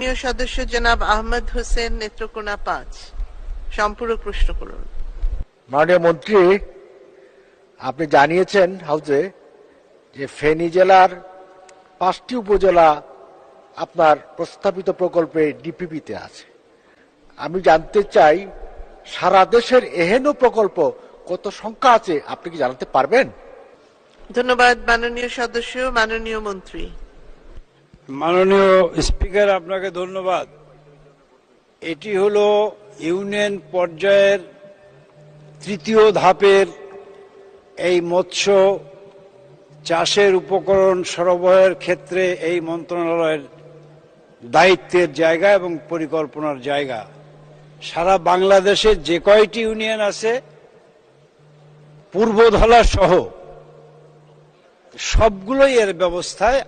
মাননীয় সদস্য জনাব আহমদ হোসেন নেত্রকোনা পাঁচ। সম্পূরক প্রশ্ন করুন। মাননীয় মন্ত্রী আপনি জানিয়েছেন হাউজে যে ফেনী জেলার পাঁচটি উপজেলা আপনার প্রস্তাবিত প্রকল্পে ডিপিপিতে আছে। আমি জানতে চাই সারা দেশের এহেন প্রকল্প কত সংখ্যা আছে আপনি কি জানাতে পারবেন? ধন্যবাদ মাননীয় সদস্য মাননীয় মন্ত্রী। মাননীয় স্পিকার, আপনাকে ধন্যবাদ। এটি হলো ইউনিয়ন পর্যায়ের তৃতীয় ধাপের এই মৎস্য চাষের উপকরণ সরবরাহের ক্ষেত্রে এই মন্ত্রণালয়ের দায়িত্বের জায়গা এবং পরিকল্পনার জায়গা। সারা বাংলাদেশে যে কয়টি ইউনিয়ন আছে পূর্বধলা সহ সবগুলোই এর ব্যবস্থায়